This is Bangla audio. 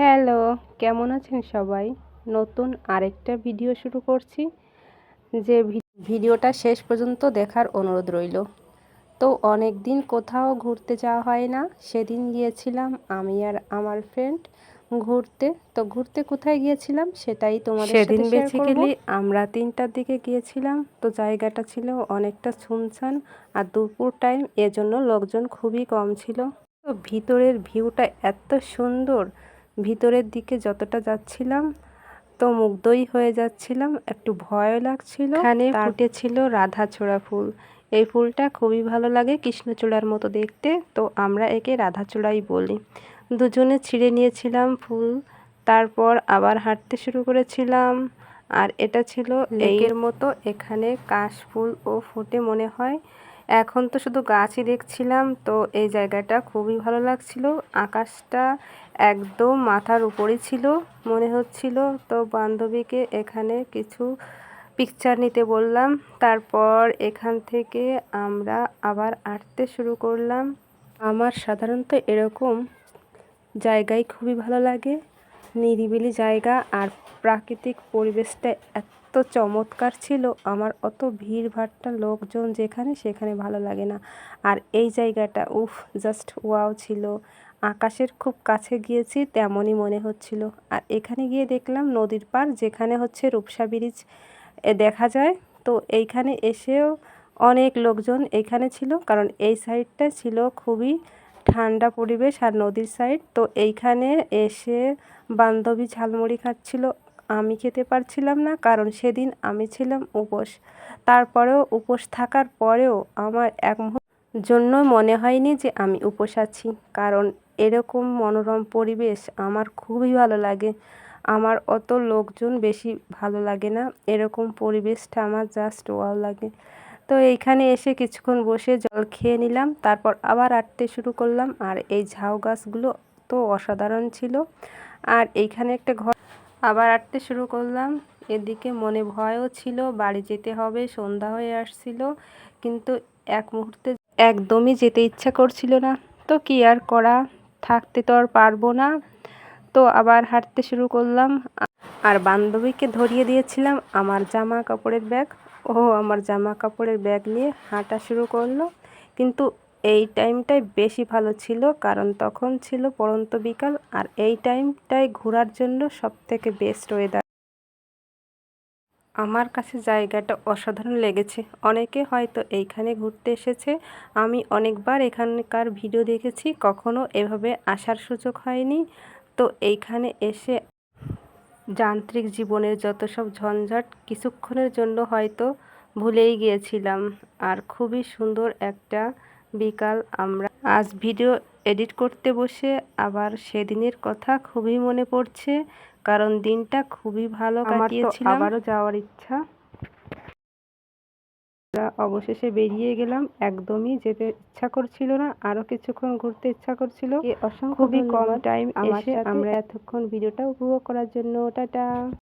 হ্যালো কেমন আছেন সবাই? নতুন আরেকটা ভিডিও শুরু করছি। যে ভিডিওটা শেষ পর্যন্ত দেখার অনুরোধ রইল। তো অনেক দিন কোথাও ঘুরতে যাওয়া হয় না। সেদিন গিয়েছিলাম আমি আর আমার ফ্রেন্ড ঘুরতে। তো ঘুরতে কোথায় গিয়েছিলাম সেটাই তোমাদের সেদিন বেসিক্যালি আমরা তিনটার দিকে গিয়েছিলাম। তো জায়গাটা ছিল অনেকটা শুনশান আর দুপুর টাইম এজন্য লোকজন খুবই কম ছিল। তো ভিতরের ভিউটা এত সুন্দর ভিতরের দিকে যতটা যাচ্ছিলাম তো মুগ্ধই হয়ে যাচ্ছিলাম একটু ভয় লাগছিল। এখানে ফুটেছিল রাধাচূড়া ফুল। এই ফুলটা খুবই ভালো লাগে কৃষ্ণচূড়ার মতো দেখতে তো আমরা একে রাধাচূড়াই বলি। দুজনে ছিঁড়ে নিয়েছিলাম ফুল তারপর আবার হাঁটতে শুরু করেছিলাম। আর এটা ছিল লেকের মতো এখানে কাশ ফুল ও ফুটে মনে হয়। এখন তো শুধু গাছই দেখছিলাম তো এই জায়গাটা খুবই ভালো লাগছিল। আকাশটা একদম মাথার উপরই ছিল মনে হচ্ছিল। তো বান্ধবীকে এখানে কিছু পিকচার নিতে বললাম। তারপর এখান থেকে আমরা আবার আঁটতে শুরু করলাম। আমার সাধারণত এরকম জায়গায় খুবই ভালো লাগে। নিরিবিলি জায়গা আর প্রাকৃতিক পরিবেশটা এত চমৎকার ছিল। আমার অত ভিড় ভাট্টা লোকজন যেখানে সেখানে ভালো লাগে না। আর এই জায়গাটা, উফ জাস্ট ওয়াও ছিল। আকাশের খুব কাছে গিয়েছি, তেমনই মনে হচ্ছিল। আর এখানে গিয়ে দেখলাম নদীর পার যেখানে হচ্ছে রূপসা ব্রিজ দেখা যায়। তো এইখানে এসেও অনেক লোকজন এখানে ছিল, কারণ এই সাইডটা ছিল খুবই ঠান্ডা পরিবেশ আর নদীর সাইড তো এইখানে এসে বান্ধবী ঝালমুড়ি খাচ্ছিল। আমি খেতে পারছিলাম না, কারণ সেদিন আমি ছিলাম উপোস। তারপরেও উপোস থাকার পরেও আমার এক জন্য মনে হয়নি যে আমি উপোস আছি, কারণ এরকম মনোরম পরিবেশ আমার খুবই ভালো লাগে। আমার অত লোকজন বেশি ভালো লাগে না, এরকম পরিবেশটা আমার জাস্ট ওয়াও লাগে। তো এইখানে এসে কিছুক্ষণ বসে জল খেয়ে নিলাম, তারপর আবার আটতে শুরু করলাম। আর এই ঝাউ গাছগুলো তো অসাধারণ ছিল। আর এইখানে একটা ঘর আবার আটতে শুরু করলাম। এদিকে মনে ভয়ও ছিল, বাড়ি যেতে হবে, সন্ধ্যা হয়ে আসছিল। কিন্তু এক মুহূর্তে একদমই যেতে ইচ্ছা করছিল না। তো কি আর করা, থাকতে তো আর পারব না। তো আবার হাঁটতে শুরু করলাম। আর বান্ধবীকে ধরিয়ে দিয়েছিলাম আমার জামা কাপড়ের ব্যাগ। ও আমার জামা কাপড়ের ব্যাগ নিয়ে হাঁটা শুরু করল। কিন্তু এই টাইমটাই বেশি ভালো ছিল, কারণ তখন ছিল পড়ন্ত বিকাল আর এই টাইমটাই ঘোরার জন্য সব থেকে বেস্ট ওয়েদার আমার কাছে জায়গাটা অসাধারণ লেগেছে। অনেকে হয়তো এইখানে ঘুরতে এসেছে। আমি অনেকবার এখানকার ভিডিও দেখেছি, কখনো এভাবে আসার সুযোগ হয়নি। তো এইখানে এসে যান্ত্রিক জীবনের যত সব ঝঞ্ঝাট কিছুক্ষণের জন্য হয়তো ভুলেই গিয়েছিলাম। আর খুবই সুন্দর একটা বিকাল আমরা আজ ভিডিও এডিট করতে বসে আবার সেদিনের কথা খুবই মনে পড়ছে কারণ দিনটা খুবই ভালো কাটিয়েছিলাম। আবারও যাওয়ার ইচ্ছা। অবশেষে বেরিয়ে গেলাম। একদমই যেতে ইচ্ছা করছিল না আরও কিছুক্ষণ ঘুরতে ইচ্ছা করছিল। খুবই কম টাইম এসে আমরা এতক্ষণ ভিডিওটা উপভোগ করার জন্য। টাটা!